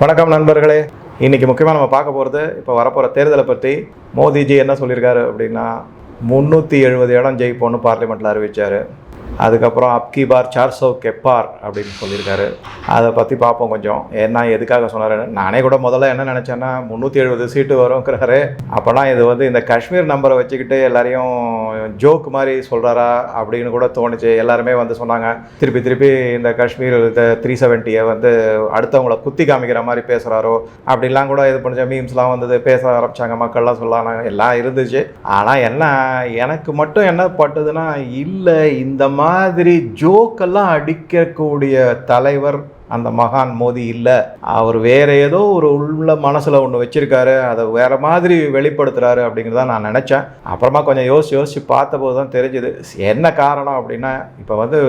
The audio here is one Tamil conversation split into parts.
வணக்கம் நண்பர்களே. இன்றைக்கி முக்கியமாக நம்ம பார்க்க போகிறது இப்போ வரப்போகிற தேர்தலை பற்றி மோடிஜி என்ன சொல்லியிருக்காரு அப்படின்னா முந்நூற்றி எழுபது இடம் ஜெயிப்போன்னு பார்லிமெண்ட்டில் அறிவிச்சார். அதுக்கப்புறம் அப்கி பார் சார் சோ கெப்பார் அப்படின்னு சொல்லியிருக்காரு. அதை பற்றி பார்ப்போம் கொஞ்சம். ஏன்னா எதுக்காக சொன்னார் நானே கூட முதல்ல என்ன நினச்சேன்னா முந்நூற்றி எழுபது சீட்டு வருங்கிறாரு அப்போனா இது வந்து இந்த காஷ்மீர் நம்பரை வச்சுக்கிட்டு எல்லாரையும் ஜோக் மாதிரி சொல்கிறாரா அப்படின்னு கூட தோணுச்சு. எல்லாருமே வந்து சொன்னாங்க. திருப்பி திருப்பி இந்த காஷ்மீர் இந்த த்ரீ செவன்ட்டியை வந்து அடுத்தவங்கள குத்தி காமிக்கிற மாதிரி பேசுகிறாரோ அப்படிலாம் கூட இது பண்ண மீம்ஸ்லாம் வந்தது. பேச ஆரம்பித்தாங்க மக்கள்லாம் சொல்லாங்க எல்லாம் இருந்துச்சு. ஆனால் என்ன எனக்கு மட்டும் என்ன பட்டுதுன்னா இல்லை இந்த மாதிரி மாதிரி ஜோக்கெல்லாம் அடிக்கக்கூடிய தலைவர் அந்த மகான் மோதி இல்லை. அவர் வேற ஏதோ ஒரு உள்ள மனசில் ஒன்று வச்சிருக்காரு. அதை வேற மாதிரி வெளிப்படுத்துறாரு அப்படிங்கிறத நான் நினச்சேன். அப்புறமா கொஞ்சம் யோசிச்சு யோசிச்சு பார்த்தபோது தான் தெரிஞ்சுது. என்ன காரணம் அப்படின்னா இப்போ வந்து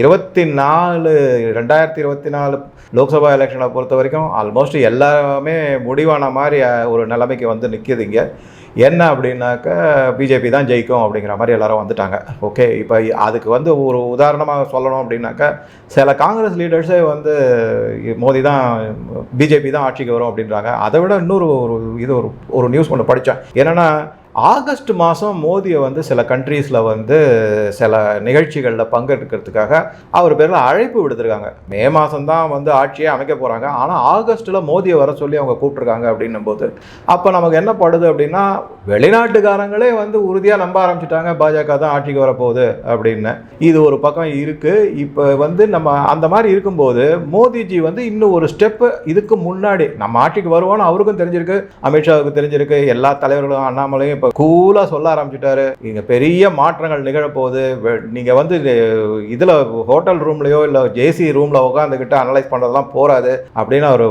இருபத்தி நாலு ரெண்டாயிரத்தி இருபத்தி நாலு லோக்சபா எலெக்ஷனை பொறுத்த வரைக்கும் ஆல்மோஸ்ட் எல்லாமே முடிவான மாதிரி ஒரு நிலைமைக்கு வந்து நிற்கிது இங்கே. என்ன அப்படின்னாக்கா பிஜேபி தான் ஜெயிக்கும் அப்படிங்கிற மாதிரி எல்லாரும் வந்துட்டாங்க. ஓகே இப்போ அதுக்கு வந்து ஒரு உதாரணமாக சொல்லணும் அப்படின்னாக்கா சில காங்கிரஸ் லீடர்ஸே வந்து மோடி தான் பிஜேபி தான் ஆட்சிக்கு வரும் அப்படின்றாங்க. அதை விட இன்னொரு ஒரு இது ஒரு ஒரு நியூஸ் ஒன்று படித்தேன். என்னென்னா ஆகஸ்ட் மாதம் மோதியை வந்து சில கண்ட்ரீஸில் வந்து சில நிகழ்ச்சிகளில் பங்கெடுக்கிறதுக்காக அவர் பேரில் அழைப்பு விடுத்திருக்காங்க. மே மாதம் தான் வந்து ஆட்சியே அமைக்க போகிறாங்க ஆனால் ஆகஸ்ட்டில் மோதியை வர சொல்லி அவங்க கூப்பிட்ருக்காங்க அப்படின்னும் போது அப்போ நமக்கு என்ன படுது அப்படின்னா வெளிநாட்டுக்காரங்களே வந்து உறுதியாக நம்ப ஆரம்பிச்சிட்டாங்க. பாஜக தான் ஆட்சிக்கு வரப்போகுது அப்படின்னு. இது ஒரு பக்கம் இருக்குது இப்போ வந்து நம்ம அந்த மாதிரி இருக்கும்போது மோதிஜி வந்து இன்னும் ஒரு ஸ்டெப்பு இதுக்கு முன்னாடி நம்ம ஆட்சிக்கு வருவோம்னு அவருக்கும் தெரிஞ்சிருக்கு அமித்ஷாவுக்கு தெரிஞ்சிருக்கு எல்லா தலைவர்களும் அண்ணாமலையும் இப்போ கூலாக சொல்ல ஆரம்பிச்சிட்டாரு. இங்கே பெரிய மாற்றங்கள் நிகழப்போகுது. நீங்கள் வந்து இதில் ஹோட்டல் ரூம்லையோ இல்லை ஜேசி ரூமில் உட்காந்துக்கிட்டு அனலைஸ் பண்ணுறதுலாம் போகாது அப்படின்னு அவர்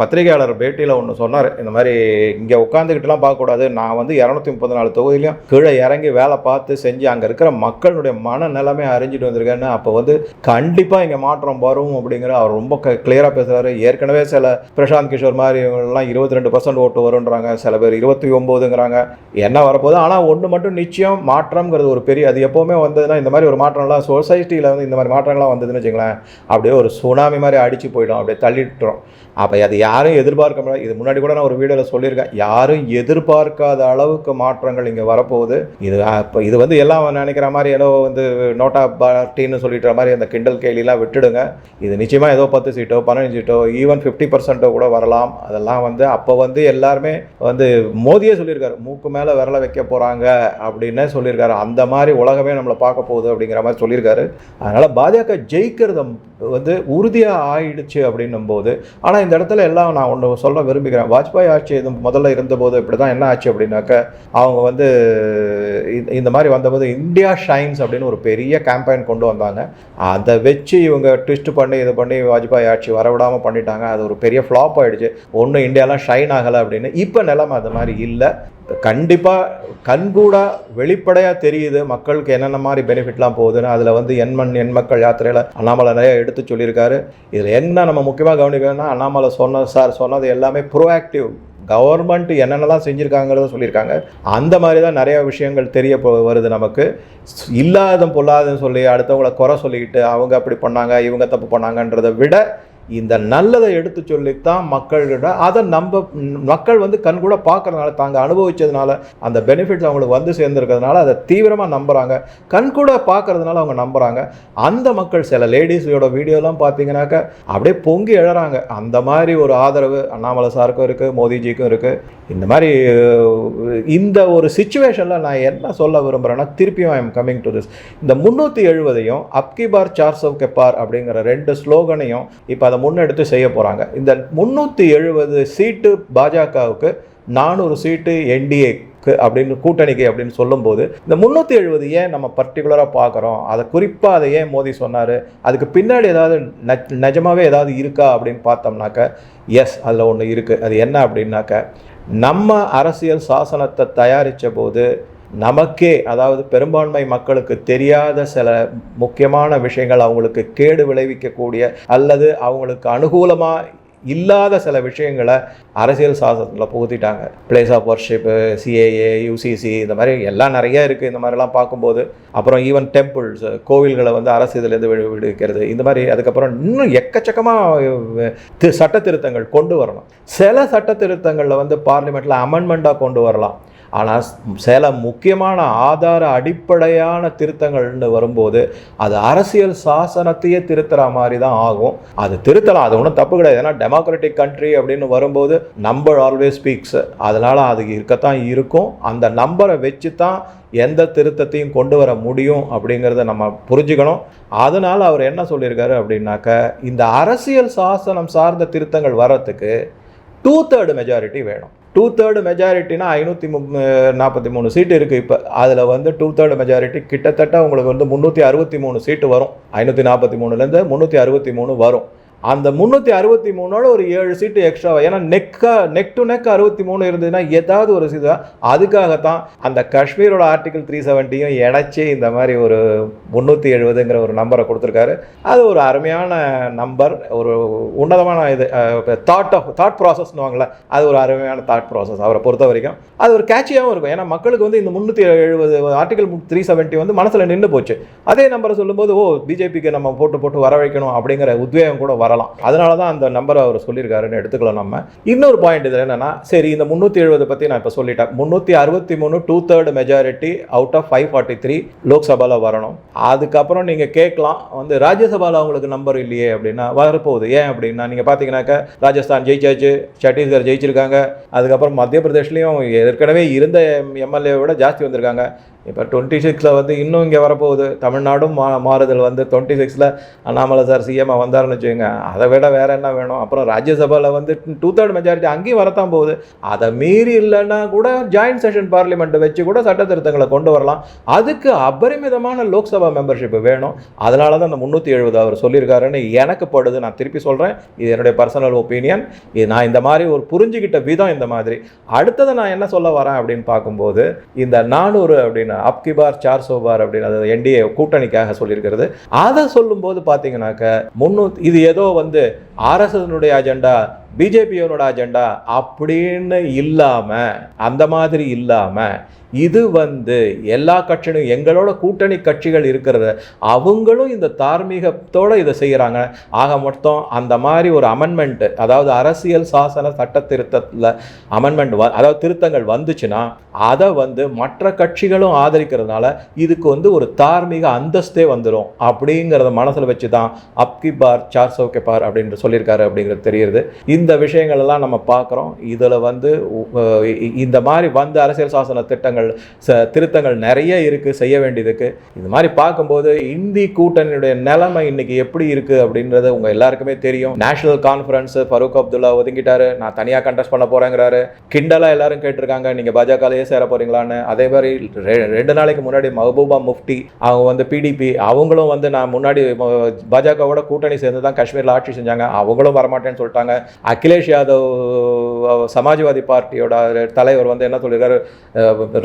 பத்திரிகையாளர் பேட்டியில் ஒன்று சொன்னார். இந்த மாதிரி இங்கே உட்காந்துக்கிட்டுலாம் பார்க்கக்கூடாது. நான் வந்து இரநூத்தி முப்பத்தி நாலு தொகுதியிலையும் கீழே இறங்கி வேலை பார்த்து செஞ்சு அங்கே இருக்கிற மக்களுடைய மன நிலைமை அறிஞ்சிட்டு வந்திருக்கேன்னு அப்போ வந்து கண்டிப்பாக இங்கே மாற்றம் வரும் அப்படிங்கிற அவர் ரொம்ப கிளியராக பேசுகிறாரு ஏற்கனவே சில பிரசாந்த் கிஷோர் மாதிரி இவங்கெல்லாம் இருபத்தி ரெண்டு பர்சன்ட் ஓட்டு வருன்றாங்க சில பேர் இருபத்தி ஒம்போதுங்கிறாங்க. என்ன வரப்போகுது? ஆனால் ஒன்று மட்டும் நிச்சயம் மாற்றம்ங்கிறது ஒரு பெரிய அது எப்போவுமே வந்ததுன்னா இந்த மாதிரி ஒரு மாற்றம்லாம் சொசைட்டியில் வந்து இந்த மாதிரி மாற்றங்கள்லாம் வந்ததுன்னு வச்சுங்களேன் அப்படியே ஒரு சுனாமி மாதிரி அடித்து போயிடும் அப்படியே தள்ளிட்டுரும். அப்போ அது யாரும் எதிர்பார்க்க முடியாது. இது முன்னாடி கூட நான் ஒரு வீடியோவில் சொல்லியிருக்கேன். யாரும் எதிர்பார்க்காத அளவுக்கு மாற்றங்கள் இங்கே வரப்போகுது. இது இப்போ இது வந்து எல்லாம் நினைக்கிற மாதிரி ஏதோ வந்து நோட்டா பார்ட்டின்னு சொல்லிட்டு மாதிரி அந்த கிண்டல் கேலிலாம் விட்டுடுங்க. இது நிச்சயமாக ஏதோ பத்து சீட்டோ பதினஞ்சு சீட்டோ ஈவன் ஃபிஃப்டி பர்சன்ட்டோ கூட வரலாம். அதெல்லாம் வந்து அப்போ வந்து எல்லாருமே வந்து மோதியே சொல்லியிருக்காரு. மூக்கு மேலே விரல வைக்க போகிறாங்க அப்படின்னே சொல்லியிருக்காரு. அந்த மாதிரி உலகமே நம்மளை பார்க்க போகுது அப்படிங்கிற மாதிரி சொல்லியிருக்காரு. அதனால் பாஜக ஜெயிக்கிறத வந்து உறுதியாக ஆயிடுச்சு அப்படின்னும் போது ஆனால் இந்த இடத்துல எல்லாம் நான் ஒன்று சொல்ல விரும்புகிறேன். வாஜ்பாய் ஆட்சி இது முதல்ல இருந்தபோது இப்படி தான் என்ன ஆச்சு அப்படின்னாக்க அவங்க வந்து இந்த- இந்த மாதிரி வந்தபோது இந்தியா ஷைன்ஸ் அப்படின்னு ஒரு பெரிய கேம்பெயின் கொண்டு வந்தாங்க. அதை வச்சு இவங்க ட்விஸ்ட் பண்ணி இது பண்ணி வாஜ்பாய் ஆட்சி வரவிடாமல் பண்ணிட்டாங்க. அது ஒரு பெரிய ஃப்ளாப் ஆகிடுச்சு ஒன்றும் இந்தியாலாம் ஷைன் ஆகலை அப்படின்னு. இப்போ நிலைமை அது மாதிரி இல்லை. கண்டிப்பாக கண்கூடாக வெளிப்படையாக தெரியுது மக்களுக்கு என்னென்ன மாதிரி பெனிஃபிட்லாம் போகுதுன்னு. அதில் வந்து எண்மண் எண் மக்கள் யாத்திரையில் அண்ணாமலை நிறையா எடுத்து சொல்லியிருக்காரு. இதில் என்ன நம்ம முக்கியமாக கவனிக்கணும்னா அண்ணாமலை சொன்ன சார் சொன்னது எல்லாமே ப்ரோஆக்டிவ் கவர்மெண்ட் என்னென்னலாம் செஞ்சுருக்காங்கிறத சொல்லியிருக்காங்க. அந்த மாதிரி தான் நிறையா விஷயங்கள் தெரிய வருது நமக்கு. இல்லாத பொல்லாதன்னு சொல்லி அடுத்தவங்கள குறை சொல்லிக்கிட்டு அவங்க அப்படி பண்ணாங்க இவங்க தப்பு பண்ணாங்கன்றதை விட இந்த நல்லதை எடுத்து சொல்லித்தான் மக்கள்கிட்ட அதை நம்ப மக்கள் வந்து கண்கூட பார்க்கறதுனால தாங்க அனுபவிச்சதுனால அந்த பெனிஃபிட்ஸ் அவங்களுக்கு வந்து சேர்ந்துருக்கிறதுனால அதை தீவிரமாக நம்புகிறாங்க கண்கூட பார்க்கறதுனால அவங்க நம்புகிறாங்க அந்த மக்கள் சில லேடிஸோட வீடியோலாம் பார்த்தீங்கன்னாக்க அப்படியே பொங்கி எழறாங்க. அந்த மாதிரி ஒரு ஆதரவு அண்ணாமலை சாருக்கும் இருக்குது மோதிஜிக்கும் இருக்குது இந்த மாதிரி இந்த ஒரு சுச்சுவேஷனில் நான் என்ன சொல்ல விரும்புகிறேன்னா திருப்பியும் I am coming to this இந்த முந்நூற்றி எழுபதையும் அப்கி பார் சார் சவ் அப்படிங்கிற ரெண்டு ஸ்லோகனையும் இப்போ அதை முன்னெடுத்து செய்ய போகிறாங்க இந்த முந்நூற்றி எழுபது சீட்டு பாஜகவுக்கு நானூறு சீட்டு என்டிஏக்கு அப்படின்னு கூட்டணிக்கு அப்படின்னு சொல்லும்போது இந்த முந்நூற்றி எழுபது ஏன் நம்ம பர்டிகுலராக பார்க்குறோம்? அதை குறிப்பாக அதை ஏன் மோதி சொன்னார்? அதுக்கு பின்னாடி ஏதாவது நிஜமாகவே ஏதாவது இருக்கா அப்படின்னு பார்த்தோம்னாக்க எஸ் அதில் ஒன்று இருக்குது அது என்ன அப்படின்னாக்க நம்ம அரசியல் சாசனத்தை தயாரித்த போது நமக்கே அதாவது பெரும்பான்மை மக்களுக்கு தெரியாத சில முக்கியமான விஷயங்கள் அவங்களுக்கு கேடு விளைவிக்கக்கூடிய அல்லது அவங்களுக்கு அனுகூலமாக இல்லாத சில விஷயங்களை அரசியல் சாசனத்தில் புகுத்திட்டாங்க. Place of worship CAA UCC இந்த மாதிரி எல்லாம் நிறைய இருக்குது இந்த மாதிரிலாம் பார்க்கும்போது அப்புறம் ஈவன் டெம்பிள்ஸ் கோவில்களை வந்து அரசு இதுலேருந்து விடு விடுவிக்கிறது. இந்த மாதிரி அதுக்கப்புறம் இன்னும் எக்கச்சக்கமாக சட்ட திருத்தங்கள் கொண்டு வரணும். சில சட்ட திருத்தங்களில் வந்து பார்லிமெண்ட்டில் அமெண்ட்மெண்ட்டாக கொண்டு வரலாம். ஆனால் சில முக்கியமான ஆதார அடிப்படையான திருத்தங்கள்னு வரும்போது அது அரசியல் சாசனத்தையே திருத்துற மாதிரி தான் ஆகும். அது திருத்தலாம். அது ஒன்றும் தப்பு கிடையாது. ஏன்னா டெமோக்ராட்டிக் கண்ட்ரி அப்படின்னு வரும்போது நம்பர் ஆல்வேஸ் ஸ்பீக்ஸ் அதனால் அது இருக்கத்தான் இருக்கும். அந்த நம்பரை வச்சு தான் எந்த திருத்தத்தையும் கொண்டு வர முடியும் அப்படிங்கிறத நம்ம புரிஞ்சுக்கணும். அதனால் அவர் என்ன சொல்லியிருக்காரு அப்படின்னாக்க இந்த அரசியல் சாசனம் சார்ந்த திருத்தங்கள் வர்றதுக்கு டூ தேர்டு மெஜாரிட்டி வேணும். டூ தேர்டு மெஜாரிட்டினா ஐநூற்றி மு நாற்பத்தி மூணு சீட்டு இருக்குது இப்போ அதில் வந்து டூ தேர்டு மெஜாரிட்டி கிட்டத்தட்ட உங்களுக்கு வந்து முந்நூற்றி அறுபத்தி மூணு சீட்டு வரும். ஐநூற்றி நாற்பத்தி மூணுலேருந்து முந்நூற்றி அறுபத்தி மூணு வரும். அந்த முந்நூற்றி அறுபத்தி மூணோட ஒரு ஏழு சீட்டு எக்ஸ்ட்ரா ஏன்னா நெக்கா நெக் டு நெக் அறுபத்தி மூணு இருந்ததுன்னா ஏதாவது ஒரு சீட்டு அதுக்காகத்தான் அந்த காஷ்மீரோட ஆர்டிகல் த்ரீ செவன்ட்டியும் இணைச்சி இந்த மாதிரி ஒரு முந்நூற்றி எழுபதுங்கிற ஒரு நம்பரை கொடுத்துருக்காரு. அது ஒரு அருமையான நம்பர் ஒரு உன்னதமான இது தாட் ஆஃப் தாட் ப்ராசஸ்னுவாங்களே அது ஒரு அருமையான தாட் ப்ராசஸ் அவரை பொறுத்த வரைக்கும். அது ஒரு கேட்சியாகவும் இருக்கும். ஏன்னா மக்களுக்கு வந்து இந்த முந்நூற்றி எழுபது ஆர்டிகல் த்ரீ செவன்ட்டி வந்து மனசில் நின்று போச்சு. அதே நம்பரை சொல்லும்போது ஓ பிஜேபிக்கு நம்ம போட்டு போட்டு வரவைக்கணும் அப்படிங்கிற உத்வேகம் கூட வர வரலாம் அதனால தான் அந்த நம்பரை அவர் சொல்லியிருக்காருன்னு எடுத்துக்கலாம் நம்ம. இன்னொரு பாயிண்ட் இதில் என்னென்னா சரி இந்த முந்நூற்றி எழுபது பற்றி நான் இப்போ சொல்லிட்டேன். முந்நூற்றி அறுபத்தி மூணு two third majority out of five forty three லோக்சபாவில் வரணும். அதுக்கப்புறம் நீங்கள் கேட்கலாம் வந்து ராஜ்யசபாவில் அவங்களுக்கு நம்பர் இல்லையே அப்படின்னா வரப்போகுது. ஏன் அப்படின்னா நீங்கள் பார்த்தீங்கன்னாக்கா ராஜஸ்தான் ஜெயிச்சாச்சு சத்தீஸ்கர் ஜெயிச்சிருக்காங்க. அதுக்கப்புறம் மத்திய பிரதேஷ்லேயும் ஏற்கனவே இருந்த எம்எல்ஏ விட ஜாஸ்தி வந்திருக்காங்க. இப்போ டுவெண்ட்டி சிக்ஸில் வந்து இன்னும் இங்கே வரப்போகுது. தமிழ்நாடும் மா மாறுதல் வந்து டுவெண்ட்டி சிக்ஸில் அண்ணாமலை சார் சிஎம்மாக வந்தாருன்னு வச்சுக்கோங்க. அதை விட வேறு என்ன வேணும்? அப்புறம் ராஜ்யசபாவில் வந்து டூ தேர்ட் மெஜாரிட்டி அங்கேயும் வரத்தான் போகுது. அதை மீறி இல்லைன்னா கூட ஜாயின்ட் செஷன் பார்லிமெண்ட்டை வச்சு கூட சட்ட திருத்தங்களை கொண்டு வரலாம். அதுக்கு அபரிமிதமான லோக்சபா மெம்பர்ஷிப் வேணும். அதனால தான் அந்த முந்நூற்றி எழுபது அவர் சொல்லியிருக்காருன்னு எனக்கு படுது. நான் திருப்பி சொல்கிறேன் இது என்னுடைய பர்சனல் ஒப்பீனியன் இது நான் இந்த மாதிரி ஒரு புரிஞ்சுக்கிட்ட விதம் இந்த மாதிரி. அடுத்தது நான் என்ன சொல்ல வரேன் அப்படின்னு பார்க்கும்போது இந்த நானூறு அப்படின்னு அப்கி பார் சார் சோ பார் அப்படின்னு அது என்டிஏ கூட்டணிக்காக சொல்லியிருக்கிறது. அதை சொல்லும்போது பார்த்தீங்கன்னாக்க முன்னூத்தி இது ஏதோ வந்து ஆர்எஸ்எஸ்னுடைய அஜெண்டா பிஜேபியோட அஜெண்டா அப்படின்னு இல்லாமல் அந்த மாதிரி இல்லாமல் இது வந்து எல்லா கட்சியும் எங்களோட கூட்டணி கட்சிகள் இருக்கிறத அவங்களும் இந்த தார்மீகத்தோடு இதை செய்கிறாங்க ஆக மொத்தம் அந்த மாதிரி ஒரு அமெண்ட்மெண்ட்டு அதாவது அரசியல் சாசன சட்ட திருத்தத்தில் அமெண்ட்மெண்ட் வ அதாவது திருத்தங்கள் வந்துச்சுன்னா அதை வந்து மற்ற கட்சிகளும் ஆதரிக்கிறதுனால இதுக்கு வந்து ஒரு தார்மீக அந்தஸ்தே வந்துடும் அப்படிங்கிறத மனசில் வச்சு தான் அப்கி பார் சார் சௌகே பார் அப்படின்னு சொல்லியிருக்காரு அப்படிங்கிறது தெரியுது. இந்த விஷயங்கள் எல்லாம் நம்ம பார்க்குறோம். இதில் வந்து இந்த மாதிரி வந்து அரசியல் சாசன திட்டங்கள் ச திருத்தங்கள் நிறைய இருக்குது செய்ய வேண்டியதுக்கு இது மாதிரி பார்க்கும்போது இந்தி கூட்டணியுடைய நிலைமை இன்னைக்கு எப்படி இருக்குது அப்படின்றது உங்கள் எல்லாருக்குமே தெரியும். நேஷனல் கான்ஃபரன்ஸ் ஃபரூக் அப்துல்லா ஒதுங்கிட்டாரு. நான் தனியாக கண்டெஸ்ட் பண்ண போகிறேங்கிறாரு கிண்டலாக எல்லாரும் கேட்டிருக்காங்க. நீங்கள் பாஜகலையே சேர போகிறீங்களான்னு அதே மாதிரி ரெ- ரெண்டு நாளைக்கு முன்னாடி மஹபூபா முஃப்டி அவங்க வந்து பிடிபி அவங்களும் வந்து நான் முன்னாடி பாஜகவோட கூட்டணி சேர்ந்து தான் காஷ்மீரில் ஆட்சி செஞ்சாங்க. அவங்களும் வரமாட்டேன்னு சொல்லிட்டாங்க. அகிலேஷ் யாதவ் சமாஜ்வாதி பார்ட்டியோட தலைவர் வந்து என்ன சொல்லியிருக்காரு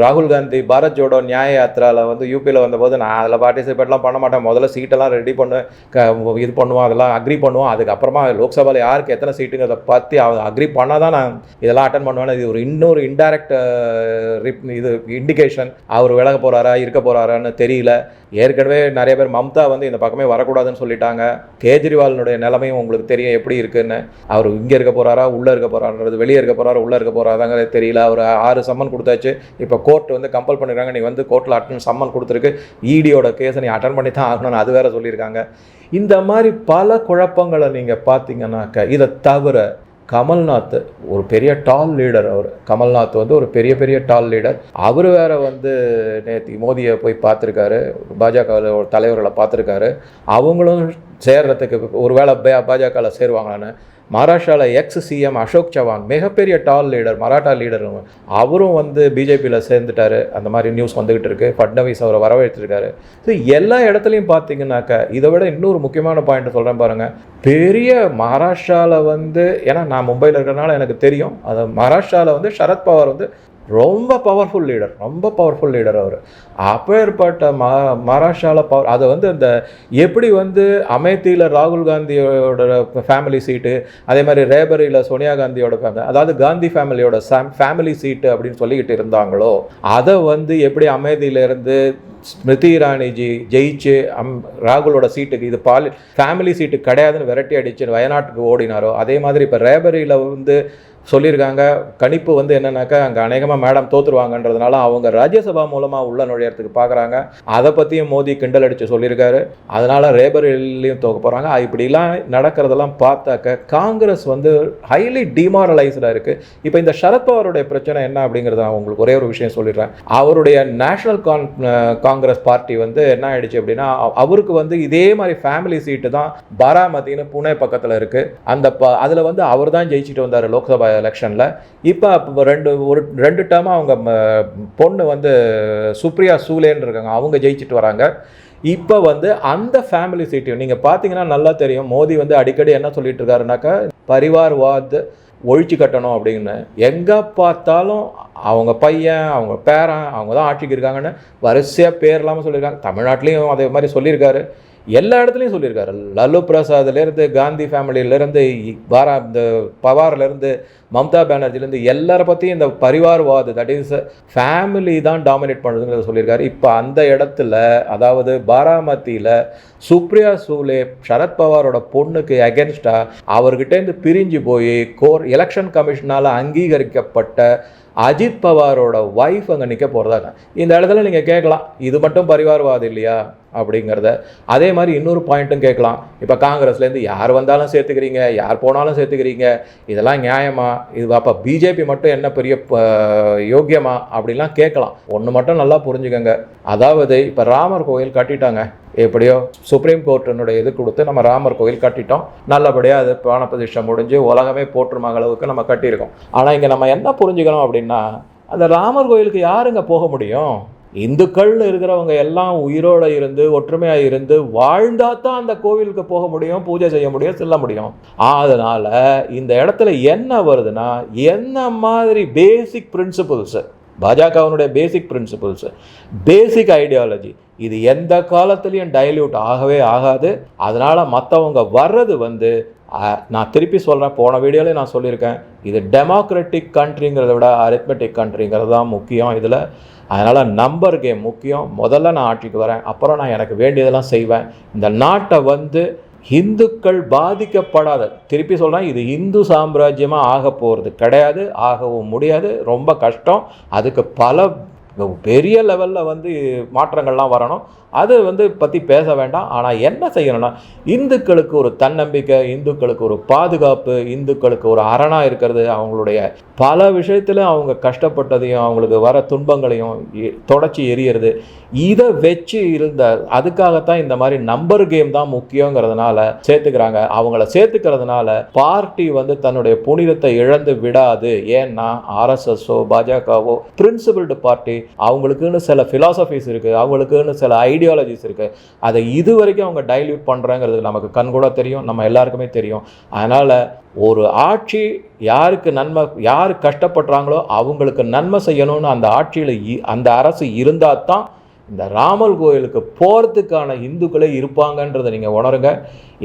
ராகுல் காந்தி பாரத் ஜோடோ நியாய யாத்திராவில் வந்து யூபியில் வந்தபோது நான் அதில் பார்ட்டிசிபேட்லாம் பண்ண மாட்டேன். முதல்ல சீட்டெல்லாம் ரெடி பண்ணு க இது பண்ணுவோம் அதெல்லாம் அக்ரி பண்ணுவோம். அதுக்கப்புறமா லோக்சபாவில் யாருக்கு எத்தனை சீட்டுங்கிறத பற்றி அவங்க அக்ரி பண்ணால் தான் நான் இதெல்லாம் அட்டன் பண்ணுவேன். இது ஒரு இன்னொரு இன்டைரக்ட் இது இண்டிகேஷன் அவர் விலக போகிறாரா இருக்க போகிறாரான்னு தெரியல. ஏற்கனவே நிறைய பேர் மம்தா வந்து இந்த பக்கமே வரக்கூடாதுன்னு சொல்லிட்டாங்க. கேஜ்ரிவாலினுடைய நிலைமையும் உங்களுக்கு தெரியும். எப்படி இருக்குன்னு. அவர் இங்கே இருக்க போகிறாரா உள்ளே இருக்க போகிறாருன்றது வெளியே இருக்க போகிறாரா உள்ளே இருக்க போகிறாதாங்கிறது தெரியல. அவர் ஆறு சம்மன் கொடுத்தாச்சு. இப்போ கோர்ட் வந்து கம்பல் பண்ணிருக்காங்க நீ வந்து கோர்ட்டில் அட்டன் சம்மன் கொடுத்துருக்கு. ஈடியோட கேஸை நீ அட்டன் பண்ணி தான் ஆகணும்னு அது வேற சொல்லியிருக்காங்க. இந்த மாதிரி பல குழப்பங்களை நீங்கள் பார்த்தீங்கன்னாக்க இதை தவிர கமல்நாத் ஒரு பெரிய டால் லீடர் அவர். கமல்நாத் வந்து ஒரு பெரிய பெரிய டால் லீடர் அவர் வேற வந்து நேற்று மோதியை போய் பார்த்துருக்காரு. பாஜக தலைவர்களை பார்த்துருக்காரு. அவங்களும் சேர்றதுக்கு ஒரு வேளை பாஜகவில் சேருவாங்களான்னு. மகாராஷ்டிராவில் எக்ஸ் சிஎம் அசோக் சவான் மிகப்பெரிய டால் லீடர் மராட்டா லீடர் அவரும் வந்து பிஜேபியில் சேர்ந்துட்டாரு. அந்த மாதிரி நியூஸ் வந்துக்கிட்டு இருக்கு. ஃபட்னவிஸ் அவரை வரவேற்றிருக்காரு ஸோ எல்லா இடத்துலையும் பார்த்தீங்கன்னாக்க இதை விட இன்னொரு முக்கியமான பாயிண்ட் சொல்கிறேன் பாருங்கள் பெரிய மகாராஷ்டிராவில் வந்து ஏன்னா நான் மும்பையில் இருக்கிறனால எனக்கு தெரியும். அது மகாராஷ்டிராவில் வந்து சரத்பவார் வந்து ரொம்ப பவர்ஃபுல் லீடர் ரொம்ப பவர்ஃபுல் லீடர் அவர். அப்பேற்பட்ட ம மகாராஷ்டிராவில் பவர் அதை வந்து அந்த எப்படி வந்து அமேத்தியில் ராகுல் காந்தியோட ஃபேமிலி சீட்டு அதே மாதிரி ரேபரியில் சோனியா காந்தியோட ஃபேமிலி அதாவது காந்தி ஃபேமிலியோட ஃபேமிலி சீட்டு அப்படின்னு சொல்லிக்கிட்டு இருந்தாங்களோ அதை வந்து எப்படி அமேதியிலேருந்து ஸ்மிருதி இரானிஜி ஜெயிச்சு அம் ராகுலோட சீட்டுக்கு இது பாலி ஃபேமிலி சீட்டு கிடையாதுன்னு விரட்டி அடிச்சு வயநாட்டுக்கு ஓடினாரோ அதே மாதிரி இப்போ ரேபரியில் வந்து சொல்லியிருக்காங்க. கணிப்பு வந்து என்னன்னாக்கா அங்கே அநேகமாக மேடம் தோற்றுருவாங்கன்றதுனால அவங்க ராஜ்யசபா மூலமாக உள்ள நுழையிறதுக்கு பார்க்குறாங்க அதை பற்றியும் மோடி கிண்டல் அடித்து சொல்லியிருக்காரு. அதனால் ரேபரிலையும் தோக்க போகிறாங்க இப்படிலாம் நடக்கிறதெல்லாம் பார்த்தாக்க காங்கிரஸ் வந்து ஹைலி டிமாரலைஸ்டாக இருக்குது இப்போ இந்த சரத்பவாருடைய பிரச்சனை என்ன அப்படிங்கிறத நான் உங்களுக்கு ஒரே ஒரு விஷயம் சொல்லிடுறேன். அவருடைய நேஷனல் கான் காங்கிரஸ் பார்ட்டி வந்து என்ன ஆயிடுச்சு அப்படின்னா அவருக்கு வந்து இதே மாதிரி ஃபேமிலி சீட்டு தான் பாராமத்தின்னு புனே பக்கத்தில் இருக்குது அந்த ப அதில் வந்து அவர் தான் ஜெயிச்சிட்டு வந்தார் லோக்சபா எலெக்ஷனில் இப்போ ரெண்டு ஒரு ரெண்டு டேர்மாக அவங்க பொண்ணு வந்து சுப்ரியா சூலேன்னு இருக்காங்க. அவங்க ஜெயிச்சுட்டு வராங்க. இப்போ வந்து அந்த ஃபேமிலி சீட்டையும் நீங்கள் பார்த்தீங்கன்னா நல்லா தெரியும். மோடி வந்து அடிக்கடி என்ன சொல்லிட்டு இருக்காருனாக்கா பரிவார்வாத் ஒழிச்சு கட்டணும் அப்படின்னு. எங்கே பார்த்தாலும் அவங்க பையன் அவங்க பேரன் அவங்க தான் ஆட்சிக்கு இருக்காங்கன்னு வரிசையாக பேர் இல்லாமல் சொல்லியிருக்காங்க தமிழ்நாட்டிலையும் அதே மாதிரி சொல்லியிருக்காரு. எல்லா இடத்துலையும் சொல்லியிருக்காரு. லல்லு பிரசாத்லேருந்து காந்தி ஃபேமிலியிலேருந்து பாரா இந்த பவார்லேருந்து மம்தா பானர்ஜிலேருந்து எல்லாரை பற்றியும் இந்த பரிவார்வாது தட் இஸ் ஃபேமிலி தான் டாமினேட் பண்ணுறதுங்கிறத சொல்லியிருக்காரு. இப்போ அந்த இடத்துல அதாவது பாராமத்தியில் சுப்ரியா சூலே சரத்பவாரோட பொண்ணுக்கு அகென்ஸ்டாக அவர்கிட்டேருந்து பிரிஞ்சு போய் கோர் எலெக்ஷன் கமிஷனால் அங்கீகரிக்கப்பட்ட அஜித் பவாரோட ஒய்ஃப் அங்கே நிற்க போகிறதாங்க இந்த இடத்துல நீங்கள் கேட்கலாம் இது மட்டும் பரிவார்வாது இல்லையா? அப்படிங்கிறத. அதே மாதிரி இன்னொரு பாயிண்ட்டும் கேட்கலாம். இப்போ காங்கிரஸ்லேருந்து யார் வந்தாலும் சேர்த்துக்கிறீங்க யார் போனாலும் சேர்த்துக்கிறீங்க இதெல்லாம் நியாயமா? இது அப்போ பிஜேபி மட்டும் என்ன பெரிய ப- யோக்கியமா? அப்படிலாம் கேட்கலாம். ஒன்று மட்டும் நல்லா புரிஞ்சுக்கங்க. அதாவது இப்போ ராமர் கோயில் கட்டிட்டாங்க. எப்படியோ சுப்ரீம் கோர்ட்டினுடைய இது கொடுத்து நம்ம ராமர் கோயில் கட்டிட்டோம். நல்லபடியாக அது பிராணப்பிரதிஷ்டை முடிஞ்சு உலகமே போற்றுமாக அளவுக்கு நம்ம கட்டியிருக்கோம். ஆனால் இங்கே நம்ம என்ன புரிஞ்சுக்கணும் அப்படின்னா அந்த ராமர் கோயிலுக்கு யாருங்க போக முடியும்? இந்துக்கள்னு இருக்கிறவங்க எல்லாம் உயிரோட இருந்து ஒற்றுமையாக இருந்து வாழ்ந்தால் தான் அந்த கோவிலுக்கு போக முடியும் பூஜை செய்ய முடியும் செல்ல முடியும். அதனால் இந்த இடத்துல என்ன வருதுன்னா என்ன மாதிரி பேசிக் பிரின்சிபல்ஸு பாஜகவனுடைய பேசிக் பிரின்சிபிள்ஸ் பேசிக் ஐடியாலஜி இது எந்த காலத்துலேயும் டைல்யூட் ஆகவே ஆகாது. அதனால் மற்றவங்க வர்றது வந்து நான் திருப்பி சொல்கிறேன் போன வீடியோவில் நான் சொல்லியிருக்கேன். இது டெமோக்ராட்டிக் கண்ட்ரிங்கிறத விட அரித்மெட்டிக் கண்ட்ரிங்கிறது தான் முக்கியம் இதில். அதனால் நம்பர் கேம் முக்கியம். முதல்ல நான் ஆட்சிக்கு வரேன் அப்புறம் நான் எனக்கு வேண்டியதெல்லாம் செய்வேன். இந்த நாட்டை வந்து இந்துக்கள் பாதிக்கப்படாத திருப்பி சொல்கிறேன் இது இந்து சாம்ராஜ்யமாக ஆக போகிறது கிடையாது ஆகவும் முடியாது ரொம்ப கஷ்டம். அதுக்கு பல பெரிய லெவலில் வந்து மாற்றங்கள்லாம் வரணும். அது வந்து பற்றி பேச வேண்டாம். ஆனால் என்ன செய்யணும்னா இந்துக்களுக்கு ஒரு தன்னம்பிக்கை இந்துக்களுக்கு ஒரு பாதுகாப்பு இந்துக்களுக்கு ஒரு அரணாக இருக்கிறது. அவங்களுடைய பல விஷயத்தில் அவங்க கஷ்டப்பட்டதையும் அவங்களுக்கு வர துன்பங்களையும் தொடச்சி எரியறது. இதை வச்சு இருந்த அதுக்காகத்தான் இந்த மாதிரி நம்பர் கேம் தான் முக்கியங்கிறதுனால சேர்த்துக்கிறாங்க. அவங்கள சேர்த்துக்கிறதுனால பார்ட்டி வந்து தன்னுடைய புனிதத்தை இழந்து விடாது. ஏன்னா ஆர்எஸ்எஸ்ஓ பாஜகவோ பிரின்சிபிள்டு பார்ட்டி அவங்களுக்குன்னு சில ஃபிலாசபிஸ் இருக்குது அவங்களுக்குன்னு சில ஐடியாலஜிஸ் இருக்குது அதை இது வரைக்கும் அவங்க டைல்யூட் பண்ணுறாங்கிறது நமக்கு கண்கூட தெரியும் நம்ம எல்லாருக்குமே தெரியும். அதனால் ஒரு ஆட்சி யாருக்கு நன்மை யார் கஷ்டப்படுறாங்களோ அவங்களுக்கு நன்மை செய்யணும்னு அந்த ஆட்சியில் அந்த அரசு இருந்தால் தான் இந்த ராமர் கோயிலுக்கு போகிறதுக்கான இந்துக்களே இருப்பாங்கன்றதை நீங்கள் உணருங்க.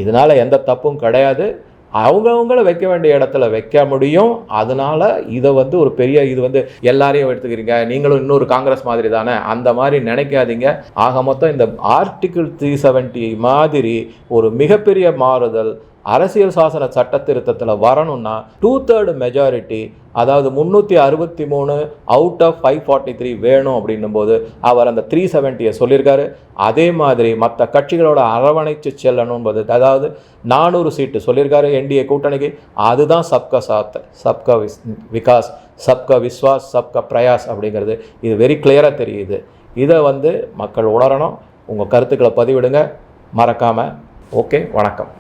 இதனால் எந்த தப்பும் கிடையாது. அவங்கவுங்கள வைக்க வேண்டிய இடத்துல வைக்க முடியும். அதனால இதை வந்து ஒரு பெரிய இது வந்து எல்லாரையும் எடுத்துக்கிறீங்க. நீங்களும் இன்னொரு காங்கிரஸ் மாதிரி தானே? அந்த மாதிரி நினைக்காதீங்க. ஆக மொத்தம் இந்த ஆர்டிகிள் த்ரீ செவன்ட்டி மாதிரி ஒரு மிகப்பெரிய மாறுதல் அரசியல் சாசன சட்ட திருத்தத்தில் வரணும்னா டூ தேர்டு மெஜாரிட்டி அதாவது முந்நூற்றி அறுபத்தி மூணு out of five forty three வேணும் அப்படின்னும் போது அவர் அந்த த்ரீ செவன்ட்டியை சொல்லியிருக்காரு. அதே மாதிரி மற்ற கட்சிகளோட அரவணைச்சு செல்லணும்போது அதாவது நானூறு சீட்டு சொல்லியிருக்காரு என்டிஏ கூட்டணிக்கு. அதுதான் சப்கா சாத் சப்கா விஸ் விகாஸ் சப்கா விஸ்வாஸ் சப்கா பிரயாஸ் அப்படிங்கிறது. இது வெரி கிளியராக தெரியுது. இதை வந்து மக்கள் உணரணும். உங்கள் கருத்துக்களை பதிவிடுங்க. மறக்காமல் ஓகே வணக்கம்.